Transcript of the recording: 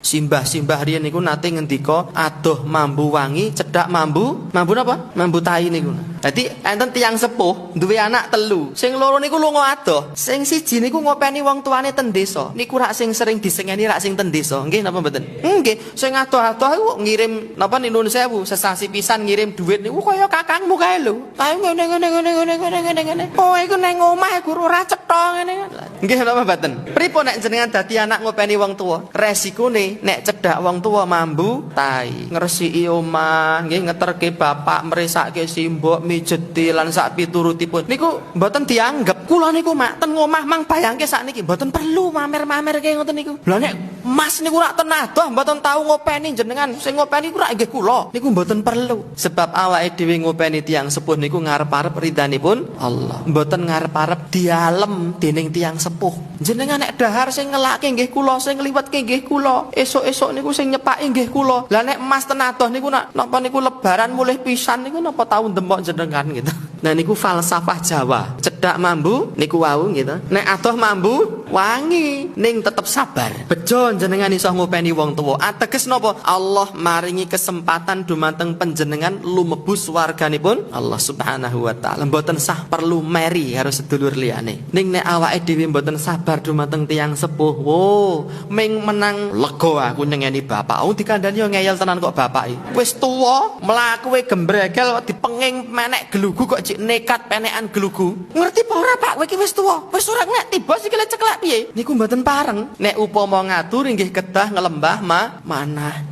Simbah-simbah riyen niku nate ngendika adoh mambu wangi, cedak mambu, mambu napa? Mambu tai niku. Dadi enten tiang sepuh duwe anak telu. Sing loro niku lunga adoh. Sing siji niku ngopeni wong tuane ten desa. Niku rak sing sering disengeni rak sing ten desa. Nggih napa mboten? Nggih, sing adoh-adoh iku ngirim napa nih nuwun sewu sesasi pisan ngirim duit niku kaya kakangmu kae lho. Tahu ngene ngene ngene ngene ngene ngene ngene. Oh iku nang omah guru ora cetha ngene. Nggih napa mboten? Pripun nek jenengan dadi anak ngopeni tua? Resikone nek cedak wong tua mambu tai ngresiki omah nggih ngeterke bapak mresake simbok mijeti lan sak piturutipun. Niku mboten dianggep. Kula niku mak ten ngomah mang bayangke sakniki. Mboten perlu mamer-mamer kayak ngoten niku. Lha nek mas niku rak tenadoh mboten tau ngopeni jenengan sing ngopeni ku rak nggih kula niku mboten perlu sebab awake dhewe ngopeni tiang sepuh niku ngarep-arep ridhanipun Allah mboten ngarep-arep dialem dening tiang sepuh jenengan nek dahar sing ngelake nggih kula sing ngliwetke nggih kula esuk-esuk niku sing nyepaki nggih kula. Lah nek emas tenadoh niku nak napa niku lebaran mulih pisan niku napa tau ndemok jenengan gitu. Nah niku falsafah Jawa. Cedak mambu niku wau gitu. Nek adoh mambu wangi ning tetep sabar. Bejo jenengan iso ngopeni wong tuwa. Ateges napa? Allah maringi kesempatan dumateng panjenengan lumebu swarganipun Allah Subhanahu wa taala. Mboten sah perlu meri harus sedulur liyane. Ning nek awake dhewe mboten sabar dumateng tiang sepuh. Wo, ming menang lega aku nyengeni bapak. Oh dikandani yo ngeyel tenan kok bapak. Wis tuwa, mlaku e gembregel dipenging menek gelugu kok jek nekat penekan gelugu. Ngerti apa ora Pak? Kowe iki wis tuwa. Wis ora nek tiba sikile ceklek piye? Niku mboten pareng. Nek upama ngatur inggih kedah ngelembah ma manah.